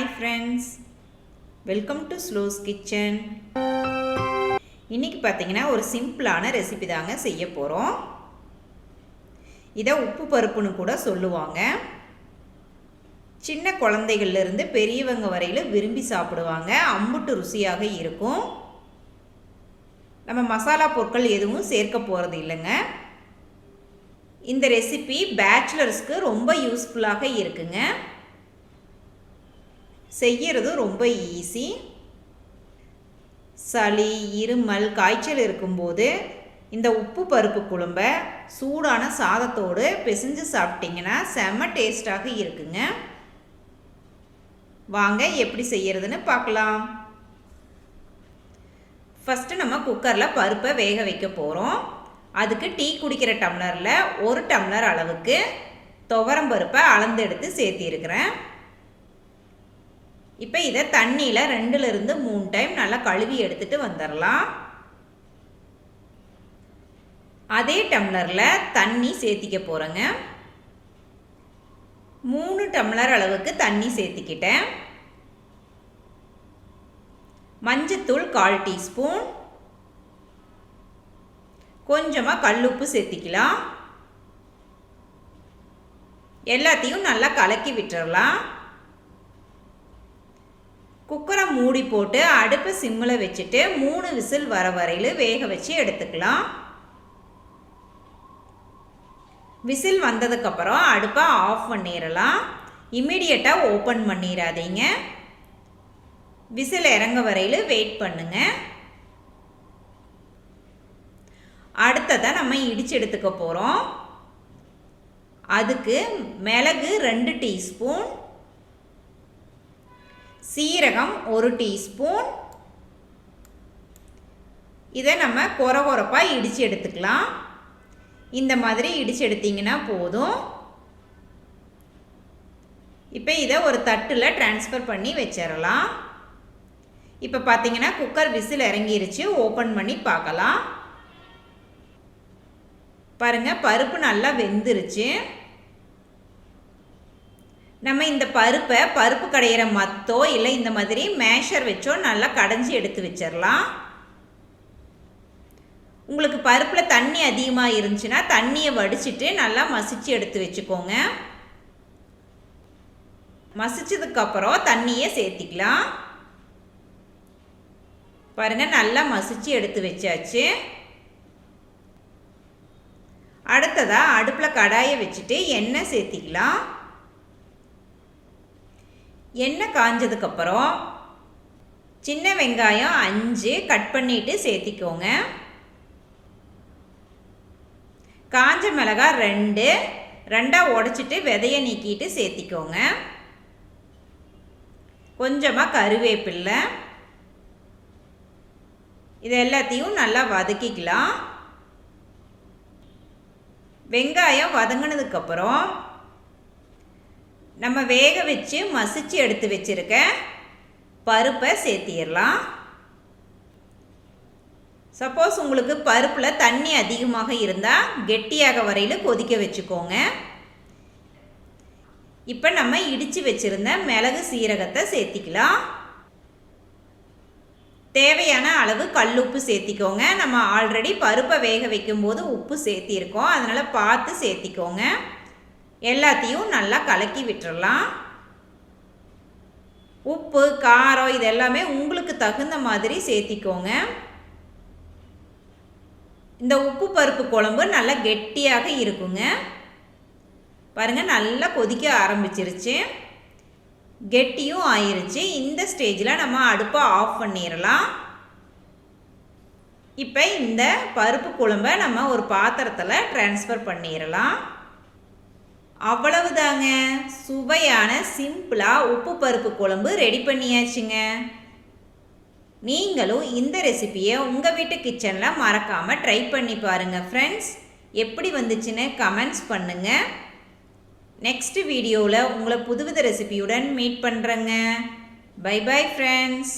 Hi friends welcome to slows kitchen இன்றைக்கி பார்த்தீங்கன்னா ஒரு சிம்பிளான ரெசிபி தாங்க செய்ய போகிறோம் இதை உப்பு பருப்புன்னு கூட சொல்லுவாங்க. சின்ன குழந்தைகள்லேருந்து பெரியவங்க வரையில் விரும்பி சாப்பிடுவாங்க. அம்புட்டு ருசியாக இருக்கும். நம்ம மசாலா பொருட்கள் எதுவும் சேர்க்க போகிறது இல்லைங்க. இந்த ரெசிபி பேச்சுலர்ஸ்க்கு ரொம்ப யூஸ்ஃபுல்லாக இருக்குங்க. செய்கிறது ரொம்ப ஈஸி சளி இருமல் காய்ச்சல் இருக்கும்போது இந்த உப்பு பருப்பு குழம்ப சூடான சாதத்தோடு பிசைஞ்சு சாப்பிட்டிங்கன்னா செம்ம டேஸ்டாக இருக்குங்க. வாங்க எப்படி செய்யறதுன்னு பார்க்கலாம். ஃபஸ்ட்டு நம்ம குக்கரில் பருப்பை வேக வைக்க போகிறோம் அதுக்கு டீ குடிக்கிற டம்ளரில் ஒரு டம்ளர் அளவுக்கு துவரம் பருப்பை அளந்து எடுத்து சேர்த்திருக்கிறேன். இப்போ இதை தண்ணியில் ரெண்டுலேருந்து மூணு டைம் நல்லா கழுவி எடுத்துகிட்டு வந்துடலாம் அதே டம்ளரில் தண்ணி சேர்த்திக்க போகிறேங்க மூணு டம்ளர் அளவுக்கு தண்ணி சேர்த்திக்கிட்டேன். மஞ்சத்தூள் கால் டீஸ்பூன். கொஞ்சமாக கல்லுப்பு சேர்த்திக்கலாம். எல்லாத்தையும் நல்லா கலக்கி விட்டுறலாம். குக்கரை மூடி போட்டு அடுப்பை சிம்மில் வச்சுட்டு மூணு விசில் வர வரையில் வேக வச்சு எடுத்துக்கலாம். விசில் வந்ததுக்கப்புறம் அடுப்பை ஆஃப் பண்ணிடலாம். இம்மிடியட்டாக ஓப்பன் பண்ணிடாதீங்க. விசில் இறங்க வரையில் வெயிட் பண்ணுங்க. அடுத்ததை நம்ம இடித்து எடுத்துக்க போகிறோம் அதுக்கு மிளகு ரெண்டு டீஸ்பூன் சீரகம் ஒரு டீஸ்பூன். இதை நம்ம குற குறப்பாக இடித்து எடுத்துக்கலாம். இந்த மாதிரி இடித்து எடுத்திங்கன்னா போதும். இப்போ இதை ஒரு தட்டில் ட்ரான்ஸ்ஃபர் பண்ணி வச்சிடலாம். இப்போ பார்த்தீங்கன்னா குக்கர் விசில் இறங்கிருச்சு ஓப்பன் பண்ணி பார்க்கலாம். பாருங்கள் பருப்பு நல்லா வெந்துருச்சு. நம்ம இந்த பருப்பை பருப்பு கடையிற மத்தோ இல்லை இந்த மாதிரி மேஷர் வச்சோ நல்லா கடைஞ்சி எடுத்து வச்சிடலாம் உங்களுக்கு பருப்பில் தண்ணி அதிகமாக இருந்துச்சுன்னா தண்ணியை வடிச்சிட்டு நல்லா மசிச்சு எடுத்து வச்சுக்கோங்க. மசிச்சதுக்கப்புறம் தண்ணியை சேர்த்திக்கலாம். பாருங்கள் நல்லா மசிச்சு எடுத்து வச்சாச்சு. அடுத்ததாக அடுப்பில் கடாயை வச்சுட்டு எண்ணெய் சேர்த்திக்கலாம். எண்ணெய் காஞ்சதுக்கப்புறம் சின்ன வெங்காயம் அஞ்சு கட் பண்ணிவிட்டு சேர்த்திக்கோங்க. காஞ்ச மிளகாய் ரெண்டு ரெண்டாக உடச்சிட்டு விதையை நீக்கிட்டு சேர்த்திக்கோங்க. கொஞ்சமாக கருவேப்பில்லை. இது எல்லாத்தையும் நல்லா வதக்கிக்கலாம். வெங்காயம் வதங்கினதுக்கப்புறம் நம்ம வேக வச்சு மசிச்சு எடுத்து வச்சுருக்க பருப்பை சேர்த்திடலாம். சப்போஸ் உங்களுக்கு பருப்பில் தண்ணி அதிகமாக இருந்தால் கெட்டியாக வரையில் கொதிக்க வச்சுக்கோங்க. இப்போ நம்ம இடித்து வச்சுருந்த மிளகு சீரகத்தை சேர்த்திக்கலாம். தேவையான அளவு கல் உப்பு சேர்த்திக்கோங்க. நம்ம ஆல்ரெடி பருப்பை வேக வைக்கும்போது உப்பு சேர்த்திருக்கோம். அதனால் பார்த்து சேர்த்திக்கோங்க. எல்லாத்தையும் நல்லா கலக்கி விட்டுறலாம். உப்பு காரம் இது எல்லாமே உங்களுக்கு தகுந்த மாதிரி சேர்த்திக்கோங்க. இந்த உப்பு பருப்பு குழம்பு நல்லா கெட்டியாக இருக்குங்க. பாருங்கள் நல்லா கொதிக்க ஆரம்பிச்சிருச்சு. கெட்டியும் ஆயிருச்சு. இந்த ஸ்டேஜில் நம்ம அடுப்பை ஆஃப் பண்ணிடலாம் இப்போ இந்த பருப்பு குழம்பை நம்ம ஒரு பாத்திரத்தில் ட்ரான்ஸ்ஃபர் பண்ணிடலாம் அவ்வளவுதாங்க. சுவையான சிம்பிளாக உப்பு பருப்பு குழம்பு ரெடி பண்ணியாச்சுங்க. நீங்களும் இந்த ரெசிப்பியை உங்கள் வீட்டு கிச்சனில் மறக்காமல் ட்ரை பண்ணி பாருங்கள் ஃப்ரெண்ட்ஸ் எப்படி வந்துச்சுன்னு கமெண்ட்ஸ் பண்ணுங்கள் நெக்ஸ்ட் வீடியோவில் உங்களை புதுவித ரெசிபியுடன் மீட் பண்ணுறேங்க பை பை ஃப்ரெண்ட்ஸ்